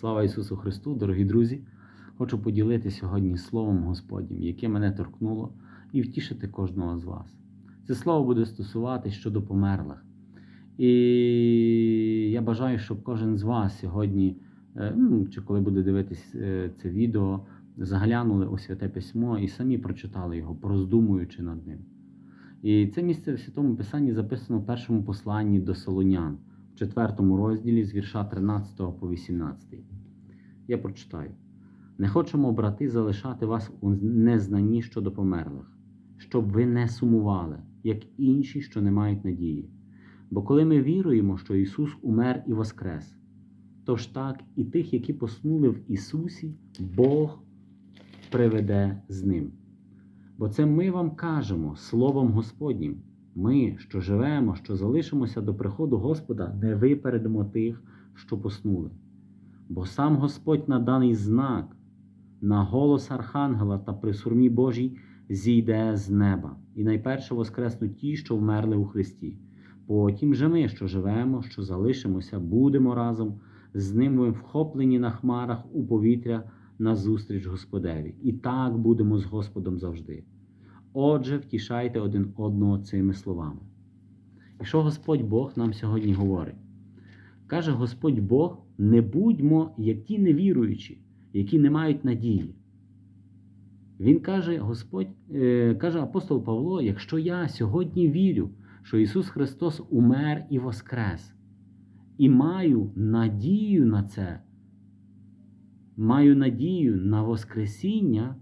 Слава Ісусу Христу, дорогі друзі! Хочу поділитися сьогодні Словом Господнім, яке мене торкнуло, і втішити кожного з вас. Це слово буде стосуватись щодо померлих. І я бажаю, щоб кожен з вас сьогодні, е, ну, чи коли буде дивитись е, це відео, заглянули у святе письмо і самі прочитали його, пороздумуючи над ним. І це місце в Святому Писанні записано в першому посланні до Солонян, четвертому розділі з вірша 13 по 18. Я прочитаю: не хочемо, брати, залишати вас у незнанні щодо померлих, щоб ви не сумували, як інші, що не мають надії. Бо коли ми віруємо, що Ісус умер і воскрес, то ж так і тих, які поснули в Ісусі, Бог приведе з Ним. Бо це ми вам кажемо Словом Господнім. Ми, що живемо, що залишимося до приходу Господа, не випередимо тих, що поснули. Бо сам Господь на даний знак, на голос Архангела та при сурмі Божій зійде з неба, і найперше воскреснуть ті, що вмерли у Христі. Потім же ми, що живемо, що залишимося, будемо разом з ними вхоплені на хмарах у повітря назустріч Господеві. І так будемо з Господом завжди. Отже, втішайте один одного цими словами. І що Господь Бог нам сьогодні говорить? Каже Господь Бог: не будьмо, як ті невіруючі, які не мають надії. Він каже, Господь, е, каже апостол Павло: якщо я сьогодні вірю, що Ісус Христос умер і воскрес, і маю надію на це, маю надію на Воскресіння,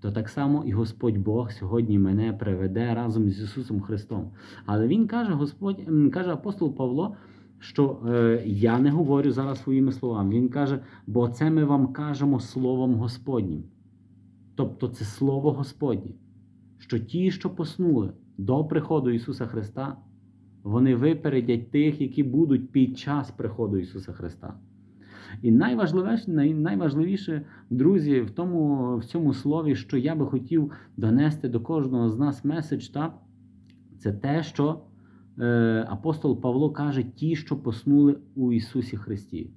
то так само і Господь Бог сьогодні мене приведе разом з Ісусом Христом. Але Він каже, Господь, каже апостол Павло, що е, я не говорю зараз своїми словами. Він каже, бо це ми вам кажемо Словом Господнім. Тобто це Слово Господнє, що ті, що поснули до приходу Ісуса Христа, вони випередять тих, які будуть під час приходу Ісуса Христа. І найважливіше, найважливіше, друзі, в тому, в цьому слові, що я би хотів донести до кожного з нас меседж, та, це те, що е, апостол Павло каже, ті, що поснули у Ісусі Христі.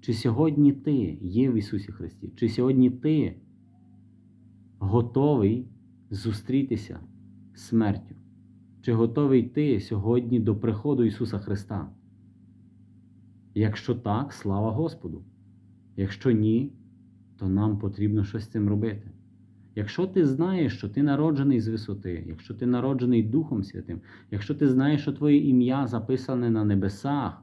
Чи сьогодні ти є в Ісусі Христі? Чи сьогодні ти готовий зустрітися з смертю? Чи готовий ти сьогодні до приходу Ісуса Христа? Якщо так, слава Господу. Якщо ні, то нам потрібно щось з цим робити. Якщо ти знаєш, що ти народжений з висоти, якщо ти народжений Духом Святим, якщо ти знаєш, що твоє ім'я записане на небесах,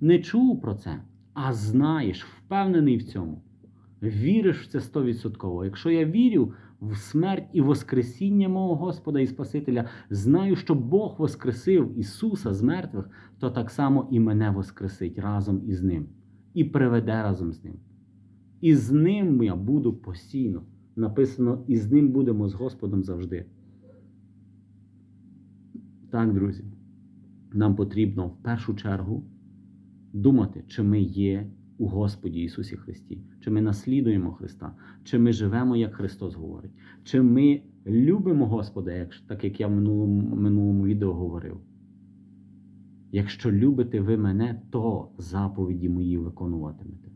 не чув про це, а знаєш, впевнений в цьому, віриш в це стовідсотково. Якщо я вірю в смерть і воскресіння мого Господа і Спасителя, знаю, що Бог воскресив Ісуса з мертвих, то так само і мене воскресить разом із Ним і приведе разом з Ним. І з ним я буду постійно. Написано, і з ним будемо з Господом завжди. Так, друзі, нам потрібно в першу чергу думати, чи ми є у Господі Ісусі Христі, чи ми наслідуємо Христа, чи ми живемо, як Христос говорить, чи ми любимо Господа, як, так як я в минулому, минулому відео говорив. Якщо любите ви мене, то заповіді мої виконуватимете.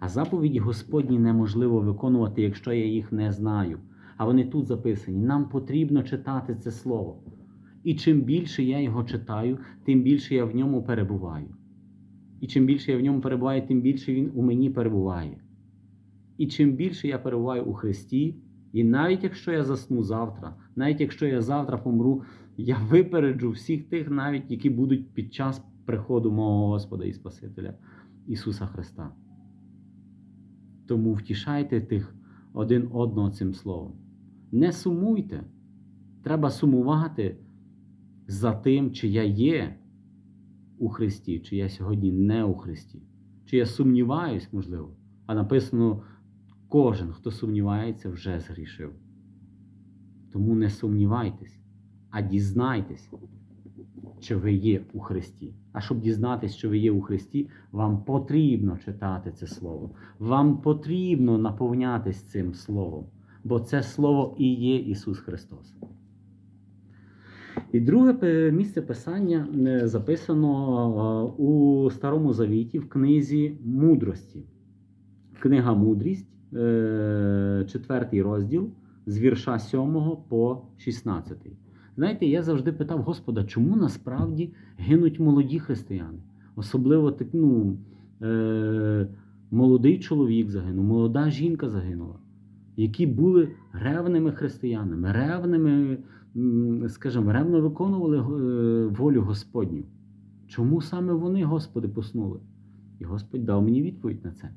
А заповіді Господні неможливо виконувати, якщо я їх не знаю. А вони тут записані. Нам потрібно читати це слово. І чим більше я його читаю, тим більше я в ньому перебуваю. І чим більше я в ньому перебуваю, тим більше він у мені перебуває. І чим більше я перебуваю у Христі, і навіть якщо я засну завтра, навіть якщо я завтра помру, я випереджу всіх тих, навіть які будуть під час приходу мого Господа і Спасителя Ісуса Христа. Тому втішайте тих один одного цим словом. Не сумуйте. Треба сумувати за тим, чи я є у Христі, чи я сьогодні не у Христі, чи я сумніваюсь, можливо. А написано: кожен, хто сумнівається, вже згрішив. Тому не сумнівайтесь, а дізнайтесь, що ви є у Христі. А щоб дізнатися, що ви є у Христі, вам потрібно читати це Слово. Вам потрібно наповнятись цим Словом, бо це Слово і є Ісус Христос. І друге місце писання е, записано е, у Старому Завіті в книзі мудрості. Книга Мудрість, е, четвертий розділ, з вірша 7 по 16. Знаєте, я завжди питав Господа, чому насправді гинуть молоді християни? Особливо так, ну, молодий чоловік загинув, молода жінка загинула, які були ревними християнами, ревними, скажімо, ревно виконували е, волю Господню. Чому саме вони, Господи, поснули? І Господь дав мені відповідь на це.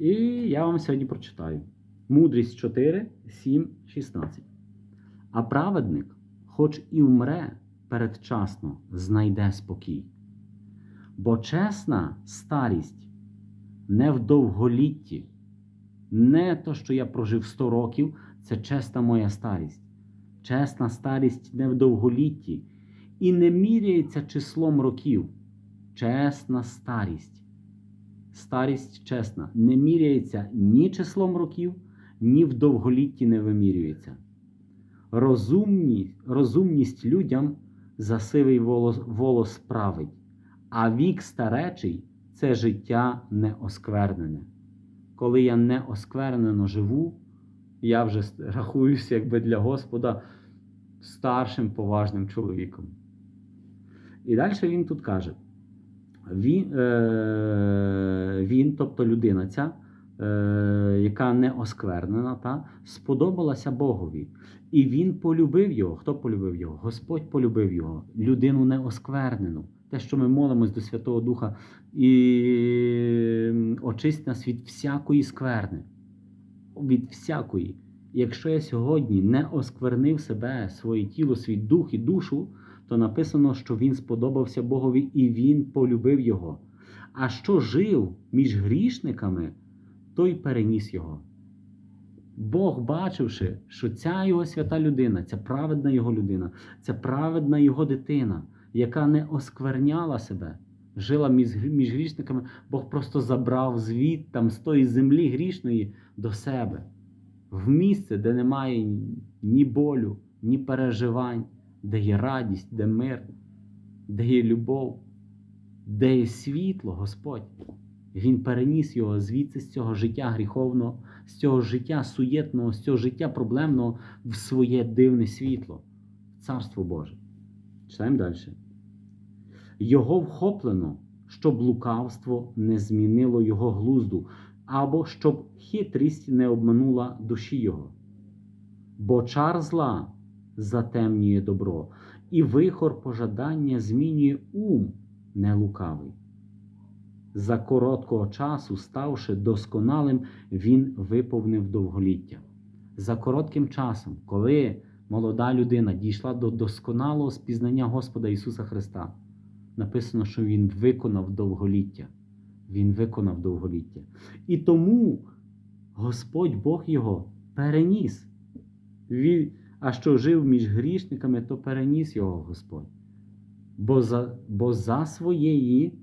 І я вам сьогодні прочитаю. Мудрість 4, 7, 16. А праведник, хоч і вмре передчасно, знайде спокій. Бо чесна старість не в довголітті, не то, що я прожив 100 років, це чесна моя старість. Чесна старість не в довголітті і не міряється числом років. Чесна старість. Старість чесна, не міряється ні числом років, ні в довголітті не вимірюється. Розумні, розумність людям за сивий волос, волос править, а вік старечий це життя неосквернене. Коли я неосквернено живу, я вже рахуюся якби для Господа старшим поважним чоловіком. І далі він тут каже: він, е, він тобто людина ця, е, яка не осквернена, та, сподобалася Богові. І він полюбив його. Хто полюбив його? Господь полюбив його, людину неосквернену. Те, що ми молимось до Святого Духа, і очисть нас від всякої скверни. Від всякої. Якщо я сьогодні не осквернив себе, своє тіло, свій дух і душу, то написано, що він сподобався Богові і він полюбив його. А що жив між грішниками, той переніс його. Бог, бачивши, що ця його свята людина, ця праведна його людина, ця праведна його дитина, яка не оскверняла себе, жила між, між грішниками, Бог просто забрав звід там з тої землі грішної до себе, в місце, де немає ні болю, ні переживань, де є радість, де мир, де є любов, де є світло, Господь. Він переніс його звідси з цього життя гріховного, з цього життя суєтного, з цього життя проблемного в своє дивне світло, Царство Боже. Читаємо далі. Його вхоплено, щоб лукавство не змінило його глузду, або щоб хитрість не обманула душі його. Бо чар зла затемнює добро, і вихор пожадання змінює ум нелукавий. За короткого часу, ставши досконалим, він виповнив довголіття. За коротким часом, коли молода людина дійшла до досконалого спізнання Господа Ісуса Христа, написано, що Він виконав довголіття. Він виконав довголіття. І тому Господь Бог його переніс. Він, а що жив між грішниками, то переніс його Господь. Бо за, бо за своєї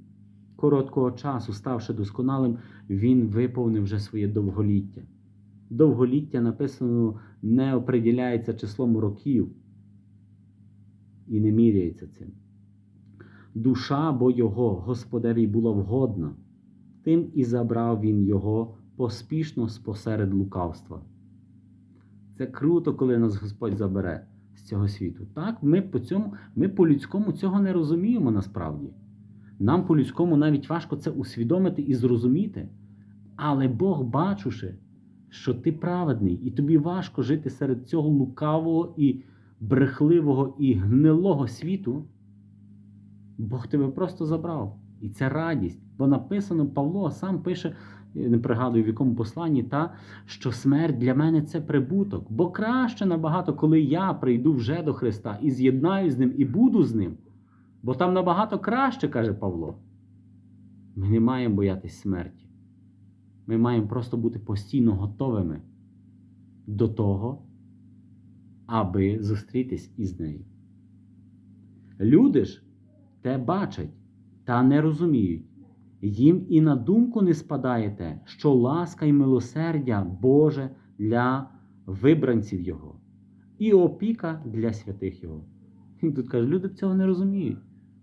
короткого часу, ставши досконалим, він виповнив вже своє довголіття. Довголіття написано не оприділяється числом років і не міряється цим. Душа бо його Господеві була вгодна, тим і забрав він його поспішно спосеред лукавства. Це круто, коли нас Господь забере з цього світу. Так, ми по цьому, ми по-людському цього не розуміємо насправді. Нам по-людському навіть важко це усвідомити і зрозуміти. Але Бог, бачивши, що ти праведний, і тобі важко жити серед цього лукавого і брехливого і гнилого світу, Бог тебе просто забрав. І це радість. Бо написано, Павло сам пише, не пригадую в якому посланні, та, що смерть для мене це прибуток. Бо краще набагато, коли я прийду вже до Христа і з'єднаюсь з ним, і буду з ним. Бо там набагато краще, каже Павло. Ми не маємо боятись смерті. Ми маємо просто бути постійно готовими до того, аби зустрітись із нею. Люди ж те бачать та не розуміють. Їм і на думку не спадає те, що ласка й милосердя Боже для вибранців Його, і опіка для святих Його. Він тут каже, люди цього не розуміють.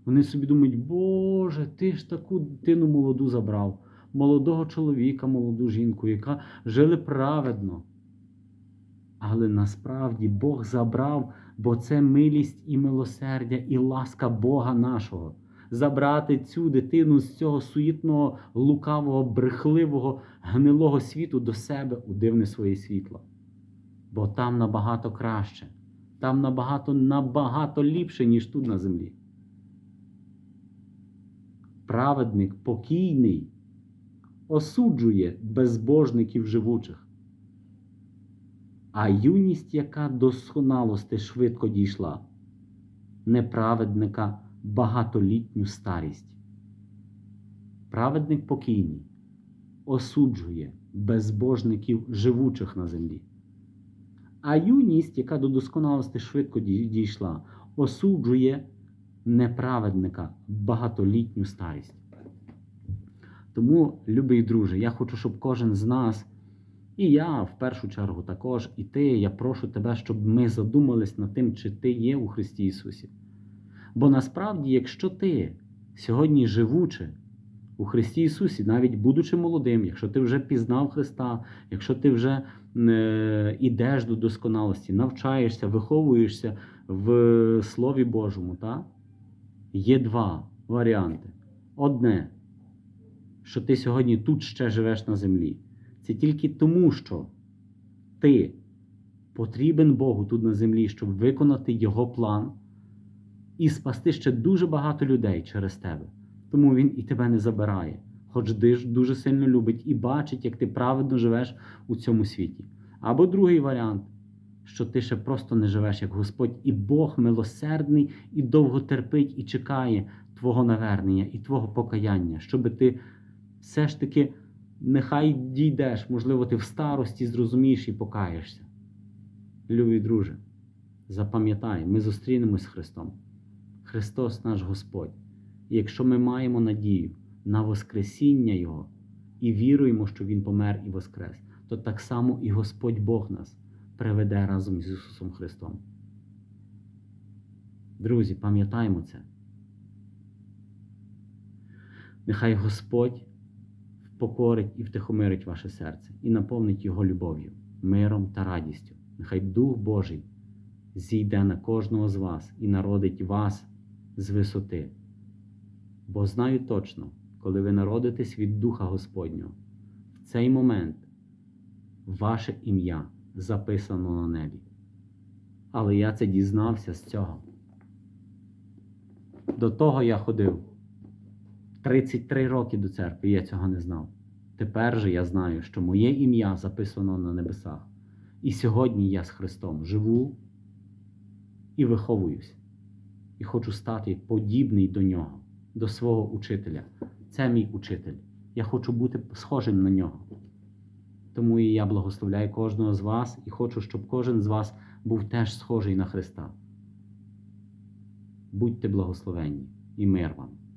Вони собі думають, Боже, ти ж таку дитину молоду забрав, молодого чоловіка, молоду жінку, яка жили праведно. Але насправді Бог забрав, бо це милість і милосердя, і ласка Бога нашого. Забрати цю дитину з цього суєтного, лукавого, брехливого, гнилого світу до себе у дивне своє світло. Бо там набагато краще, там набагато, набагато ліпше, ніж тут на землі. Праведник покійний осуджує безбожників живучих. А юність, яка досконалости швидко дійшла, неправедника багатолітню старість. Праведник покійний осуджує безбожників живучих на землі. А юність, яка до досконалости швидко дійшла, осуджує неправедника багатолітню старість. Тому, любий друже, я хочу, щоб кожен з нас, і я в першу чергу також, і ти, я прошу тебе, щоб ми задумались над тим, чи ти є у Христі Ісусі. Бо насправді, якщо ти сьогодні живучи у Христі Ісусі, навіть будучи молодим, якщо ти вже пізнав Христа, якщо ти вже е, ідеш до досконалості, навчаєшся, виховуєшся в Слові Божому, та? є два варіанти. Одне, що ти сьогодні тут ще живеш на землі. Це тільки тому, що ти потрібен Богу тут на землі, щоб виконати Його план і спасти ще дуже багато людей через тебе. Тому Він і тебе не забирає, хоч диж дуже сильно любить і бачить, як ти праведно живеш у цьому світі. Або другий варіант, що ти ще просто не живеш як Господь, і Бог милосердний і довго терпить і чекає Твого навернення і Твого покаяння, щоби ти все ж таки нехай дійдеш, можливо, ти в старості зрозумієш і покаєшся. Любий друже, запам'ятай, ми зустрінемось з Христом. Христос наш Господь. І якщо ми маємо надію на Воскресіння Його і віруємо, що Він помер і воскрес, то так само і Господь Бог нас приведе разом з Ісусом Христом. Друзі, пам'ятаємо це. Нехай Господь впокорить і втихомирить ваше серце і наповнить його любов'ю, миром та радістю. Нехай Дух Божий зійде на кожного з вас і народить вас з висоти. Бо знаю точно, коли ви народитесь від Духа Господнього, в цей момент ваше ім'я записано на небі. Але я це дізнався з цього. До того я ходив 33 роки до церкви, я цього не знав. Тепер же я знаю, що моє ім'я записано на небесах. І сьогодні я з Христом живу і виховуюсь. І хочу стати подібний до нього, до свого учителя. Це мій учитель. Я хочу бути схожим на нього. Тому і я благословляю кожного з вас і хочу, щоб кожен з вас був теж схожий на Христа. Будьте благословенні і мир вам.